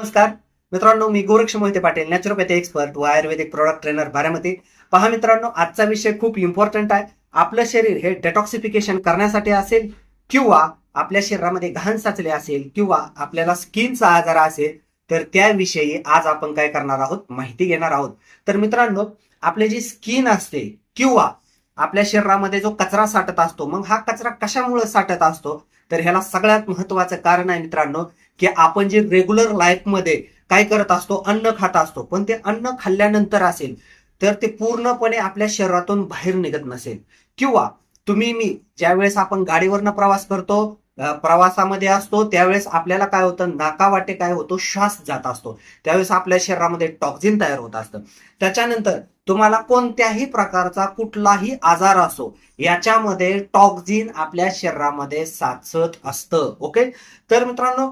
नमस्कार. मित्रांनो मी गोरक्ष मोहिते पाटील नॅचरोपॅथी एक्सपर्ट व आयुर्वेदिक प्रोडक्ट ट्रेनर बारामती. पहा मित्रांनो आजचा विषय खूप इम्पॉर्टंट आहे. आपलं शरीर हे डेटॉक्सिफिकेशन करण्यासाठी असेल किंवा आपल्या शरीरामध्ये घाण साचले असेल किंवा आपल्याला स्किनचा आजार असेल तर त्याविषयी आज आपण काय करणार आहोत? माहिती घेणार आहोत. तर मित्रांनो आपली जी स्किन असते किंवा आपल्या शरीरामध्ये जो कचरा साठत असतो मग हा कचरा कशामुळे साठत असतो? तर ह्याला सगळ्यात महत्वाचं कारण आहे मित्रांनो की आपण जे रेग्युलर लाईफमध्ये काय करत असतो अन्न खात असतो पण ते अन्न खाल्ल्यानंतर असेल तर ते पूर्णपणे आपल्या शरीरातून बाहेर निघत नसेल. किंवा तुम्ही मी ज्यावेळेस आपण गाडीवरनं प्रवास करतो प्रवासामध्ये असतो त्यावेळेस आपल्याला काय होतं नाकावाटे काय होतो श्वास जात असतो. त्यावेळेस आपल्या शरीरामध्ये टॉक्झिन तयार होत असतं. त्याच्यानंतर तुम्हाला कोणत्याही प्रकारचा कुठलाही आजार असो याच्यामध्ये टॉक्झिन आपल्या शरीरामध्ये साचत असतं. ओके तर मित्रांनो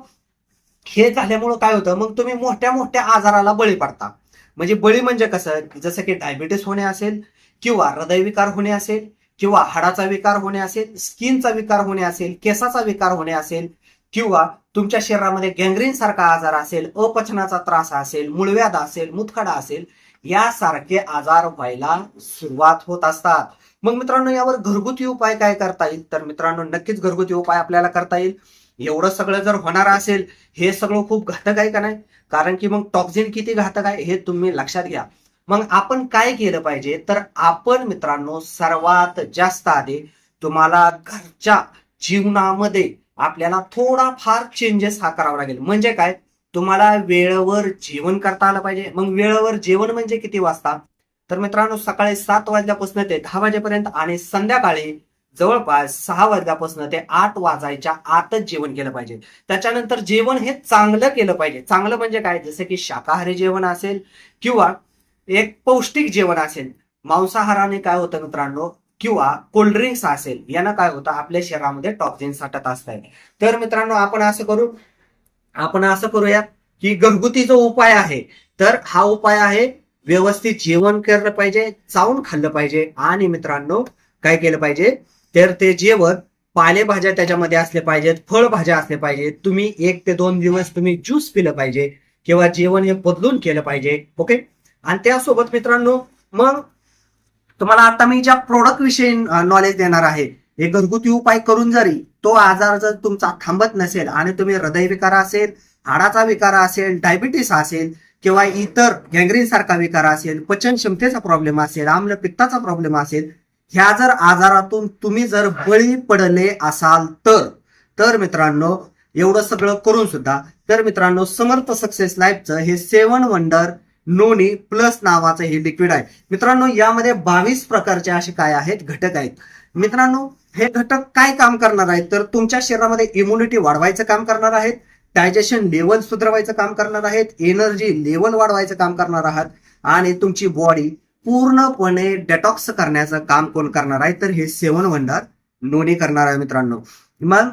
हे झाल्यामुळं काय होतं मग तुम्ही मोठ्या मोठ्या आजाराला बळी पडता. म्हणजे बळी म्हणजे कसं जसं की डायबिटीस होणे असेल किंवा हृदयविकार होणे असेल किंवा हाडाचा विकार होणे असेल स्किनचा विकार होणे असेल केसाचा विकार होणे असेल किंवा तुमच्या शरीरामध्ये गँग्रीन सारखा आजार असेल अपचनाचा त्रास असेल मुळव्याध असेल मुतखडा असेल यासारखे आजार व्हायला सुरुवात होत असतात. मग मित्रांनो यावर घरगुती उपाय काय करता येईल? तर मित्रांनो नक्कीच घरगुती उपाय आपल्याला करता येईल. एवढं सगळं जर होणार असेल हे सगळं खूप घातक आहे का नाही? कारण की मग टॉक्झिन किती घातक आहे हे तुम्ही लक्षात घ्या. मग आपण काय केलं पाहिजे? तर आपण मित्रांनो सर्वात जास्त आधी तुम्हाला घरच्या जीवनामध्ये आपल्याला थोडा फार चेंजेस हा करावा लागेल. म्हणजे काय? तुम्हाला वेळेवर जेवण करता आलं पाहिजे. मग वेळेवर जेवण म्हणजे किती वाजता? तर मित्रांनो सकाळी सात वाजल्यापासून ते दहा वाजेपर्यंत आणि संध्याकाळी जवळपास सहा वाजल्यापासून ते आठ वाजायच्या आतच जेवण केलं पाहिजे. त्याच्यानंतर जेवण हे चांगलं केलं पाहिजे. चांगलं म्हणजे काय? जसं की शाकाहारी जेवण असेल किंवा एक पौष्टिक जेवण असेल. मांसाहाराने काय होतं मित्रांनो? किंवा कोल्ड्रिंक्स असेल यानं काय होतं? आपल्या शरीरामध्ये टॉक्झिन साठत असत तर मित्रांनो आपण असं करू आपण असं करूया की घरगुती जो उपाय आहे. तर हा उपाय आहे व्यवस्थित जेवण केलं पाहिजे चावून खाल्लं पाहिजे. आणि मित्रांनो काय केलं पाहिजे? तर ते जेवण पालेभाज्या त्याच्यामध्ये असले पाहिजेत फळभाज्या असले पाहिजेत. तुम्ही एक ते दोन दिवस तुम्ही ज्यूस पिलं पाहिजे किंवा जेवण हे बदलून केलं पाहिजे. ओके? आणि त्यासोबत मित्रांनो मग तुम्हाला आता मी ज्या प्रोडक्ट विषयी नॉलेज देणार आहे हे घरगुती उपाय करून जरी तो आजार जर तुमचा थांबत नसेल आणि तुम्ही हृदयविकार असेल हाडाचा विकार असेल डायबिटीस असेल किंवा इतर गँग्रीन सारखा विकार असेल पचन क्षमतेचा प्रॉब्लेम असेल आम्ल पित्ताचा प्रॉब्लेम असेल ह्या जर आजारातून तुम्ही जर बळी पडले असाल तर तर मित्रांनो एवढं सगळं करून सुद्धा तर मित्रांनो समर्थ सक्सेस लाईफचं हे सेवन वंडर नोनी प्लस नावाचं हे लिक्विड आहे. मित्रांनो यामध्ये बावीस प्रकारचे असे काय आहेत? घटक आहेत. मित्रांनो हे घटक काय काम करणार आहेत? तर तुमच्या शरीरामध्ये इम्युनिटी वाढवायचं काम करणार आहेत. डायजेशन लेवल सुधारवायचं काम करणार आहेत. एनर्जी लेवल वाढवायचं काम करणार आहात. आणि तुमची बॉडी पूर्णपणे डेटॉक्स करण्याचं काम कोण करणार आहे? तर हे सेवन वंडर नोनी करणार आहे मित्रांनो. मग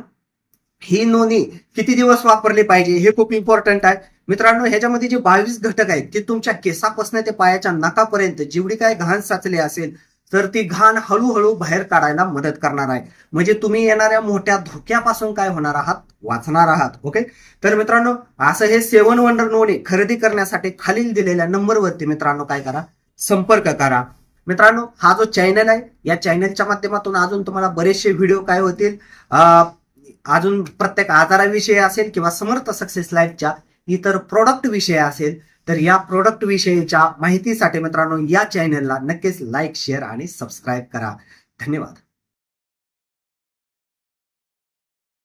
ही नोंदी किती दिवस वापरली पाहिजे हे खूप इम्पॉर्टंट आहे. मित्रांनो ह्याच्यामध्ये जे बावीस घटक आहेत ते तुमच्या केसापासून ते पायाच्या नाकापर्यंत जेवढी काय घाण साचली असेल तर ती घाण हळूहळू बाहेर काढायला मदत करणार आहे. म्हणजे तुम्ही येणाऱ्या मोठ्या धोक्यापासून काय होणार आहात? वाचणार आहात ओके तर मित्रांनो असं हे सेवन वंडर नोने खरेदी करण्यासाठी खालील दिलेल्या नंबरवरती मित्रांनो काय करा? संपर्क करा. मित्रांनो हा जो चॅनल आहे या चॅनलच्या माध्यमातून अजून तुम्हाला बरेचसे व्हिडिओ काय होतील? अं, अजून प्रत्येक आजाराविषयी असेल किंवा समर्थ सक्सेस लाईफच्या इतर प्रोडक्ट विषयी असेल तर या प्रोडक्ट विषयीच्या माहितीसाठी मित्रांनो या चॅनलला नक्कीच लाईक शेअर आणि सबस्क्राईब करा. धन्यवाद.